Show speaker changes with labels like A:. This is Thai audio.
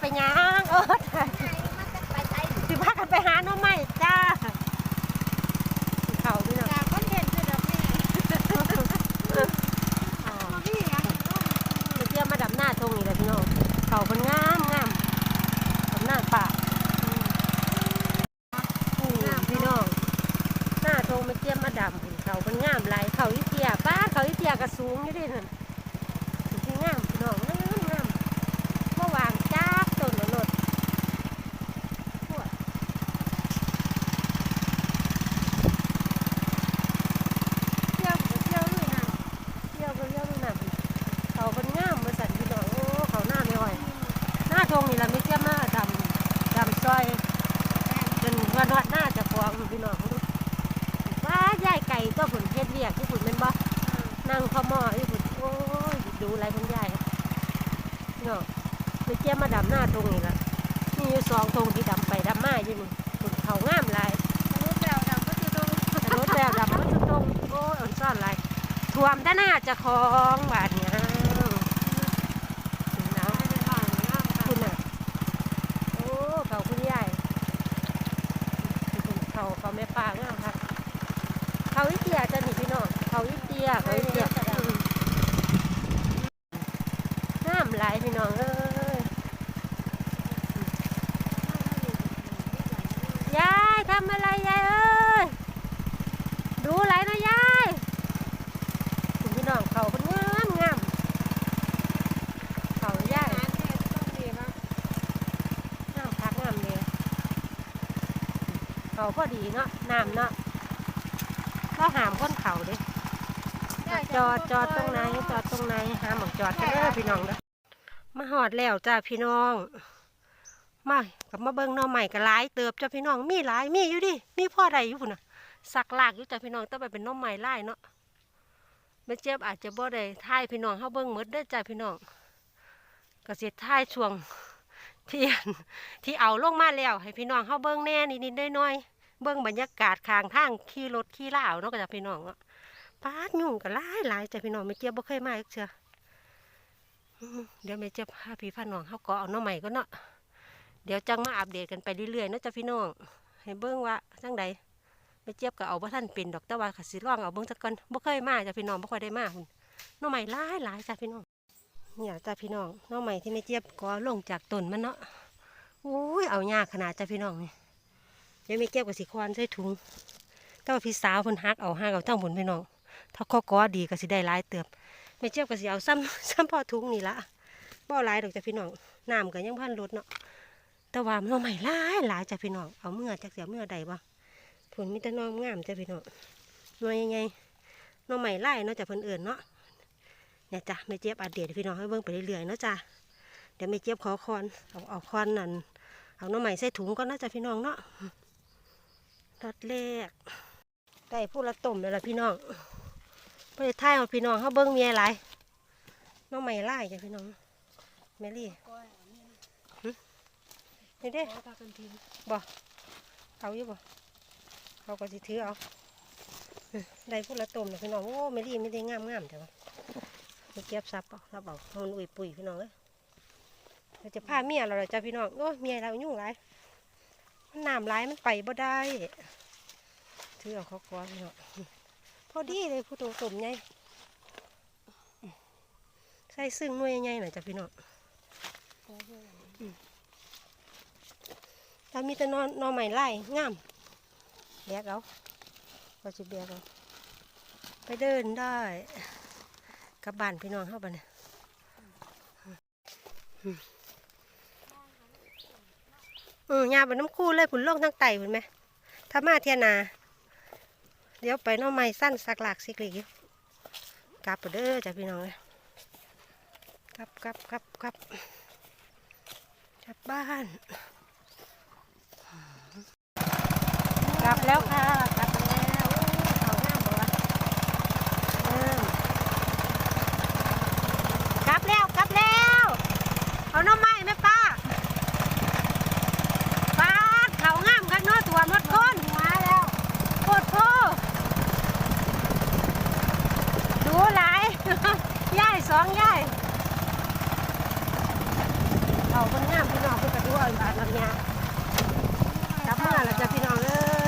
A: ไปหยังเออสิพากันไปหาน้องใหม่จ้าเขาพี่น้องคอ๋อเมื่เกี้มาดับหน้าทงนี่แหละพี่น้องเขาคนงามงามดับหน้าป่าอืมพี่น้องหน้าทงเมื่อบมาดับเขาคนงามหลเขาอิเตียป้าเขาอิเตียก็สูงอยู่ด้วยนั่น ทงนี่ละไม่เทียมหน้าดำดำซอยจนวันวัดหน้าจะฟองพี่น้องดูว้ายายไก่ก็ผลเฮ็ดเรียกที่ผลเป็นบ่นั่งพอหมอที่ผุดโอ้ยดูอะไรคุณยายเนาะไปเจ้ามาดำหน้าตรงนี้ละมีอยู่สองตรงที่ดำไปดำมาอยู่นี่ผุดเขางามหลาย
B: รถแล้วดำก็คือตรง
A: แต่รถแบบดำมันจะตรงโอ้ยอ่อนซ่อนหลายท่วมด้านหน้าเจะคลองบาดเนี่ยนะคุณน่ะโอ้เขาคุณยายเขาเขาไม่ ปางงามค่ะเขาอีเตียจะหนีพี่น้องเขาอีเตียเขาอีเตียอืม น้ำไหลพี่น้องเอ้ยยายทำอะไรยายเอ้ยดูไหลนะยายคุณพี่น้องเขาเป็นงามงามเขายาย
B: ร้านเนี่ยต้องดีมาก
A: งามคักงามเลย เขาพอดีเนาะน้ำเนาะก็หามก้นเขาเด้จอดจอดตรงไหนจอดตรงไหนหาหมองจอดกันเด้อพี่น้องเด้อมาหอดแล้วจ้าพี่น้องมากับมาเบิ้งหน้อใหม่ก็หลายเติบจ้าพี่น้องมีหลายมีอยู่ดิมีพ่อใดอยู่พุ่นน่ะสักลากอยู่จ้าพี่น้องต้องไปเป็นหน้อใหม่ไล่เนาะแม่เจ็บอาจจะบ่ได้ท่ายพี่น้องเฮาเบิ้งหมดได้อจ้าพี่น้องก็สิท่ายช่วงที่อันที่เอาลงมาแล้ว ให้พี่น้องเฮาเบิ้งแน่นิดๆน้อยๆ เบิ้องบรรยากาศข้างทางขี่รถขี่ล่าวเนาะก็จ้าพี่น้องเนาะปาดยุ่งกันหลายหลายจ้ะพี่น้องไม่เจี๊ยบบ่เคยมาอีกเชียวอืมเดี๋ยวแม่เจี๊ยบพาพี่พาน้องเขาก็เอาน้อใหม่ก็เนาะเดี๋ยวจังมาอัปเดตกันไปเรื่อยๆเนาะจ้ะพี่น้องให้เบิ่งว่าจังใดแม่เจี๊ยบก็เอาบ่ทันเป็นดอกต่ว่าก็สิลองเอาเบิ่งสักก่อนบ่เคยมาจ้ะพี่น้องบ่ค่อยได้มาพุ่นหน้อใหม่หลายหลายจ้ะพี่น้องเนี่ยจ้ะพี่น้องน้อใหม่ที่แม่เจี๊ยบก็ลงจากต้นมันเนาะโอ้ยเอายากขนาดจ้ะพี่น้องนี่ ดี๋ยวแม่เจี๊ยบก็สิควานใส่ถุงแต่ว่าพี่สาวเพิ่นฮักเอาฮักเอาทั้งผลพี่น้องถ้าข้อก้อดีก็สิได้หลายเติบไม่เจ็บก็สิเอาซ้ำซ้ำพอทุงนี่ละบ่หลายดอกจ้ะพี่น้องน้ำก็ยังพันรถเนาะแต่ว่ามันใหม่หลายหลายจ้ะพี่น้องเอาเมื่อจักเสียเมื่อใดบ่ผลมีแต่น้องงามจ้ะพี่น้องหน่วยยังไงน้องใหม่ไล่เนาะจ้ะเพิ่นเอื่นเนาะเนี่ยจ้ะไม่เจ็บอัปเดตให้พี่น้องให้เบิ่งไปเรื่อยๆเนาะจ้ะเดี๋ยวไม่เจ็บขอคอนเอาเอาคอนนั่นเอาน้องใหม่ใส่ถุงก่อนเนาจะพี่น้องเนาะ รถแรกได้ผู้ละต้มเลยล่ะพี่น้องไปท่ายเอาพี่น้องเขาเบิ้งเมียหลายน้องใหม่ไล่จ้ะพี่น้องแมรี่
B: ก้อย
A: นี่เด้
B: ขอก
A: เอาอยู่บ่เขาก็สิถือเอาได้ผู้ละต้มเลยพี่น้องโอ้แมรี่ไม่ได้งามงามแต่ว่าไม่เก็บซับเอารับเอาเอามันอุ้ยปุ๋ยพี่น้องเอ้ยเราจะพาเมียเราเลยจ้ะพี่น้องโอ้เมียเรายุ่งหลาย มันน้ำหลายมันไปบ่ได้ถือเอาเขาก้อนพี่น้อพอดีเลยผู้โตต้มใหญ่ใส่ซึ่งหน่วยใหญ่หน่อยจ้ะพี่น้องถ้ามีแต่นอนนอนใหม่ไล่งามแบกเอาก็จะแบกเอาไปเดินได้กับบ้านพี่น้องเข้าบ้านเนี่ย อืมยาบนน้ำคู่เลยผุนโลกทั้งไตผุนไหมถ้ามาเทียนา เดี๋ยวไปน้องไม้สั้นสักหลากสิกลีกลับไปเด้อจ้ะพี่น้องเลยกลับกลับกลับกลับกลับบ้านกลับแล้วค่ะกลับแล้วเขาหน้าบอกว่ากลับแล้วกลับแล้วเอาน้ำไม้ป้าป้าดเขางามกันเนาะตัวมดก้นมาแล้วโคตรโพดูหลาย ย่ายส องย่ายเอาคนงามพี่น้องเพื่อกระดูกอ่อนบาดลำยากลับมาแล้วจ้ะพี่น้องเอ้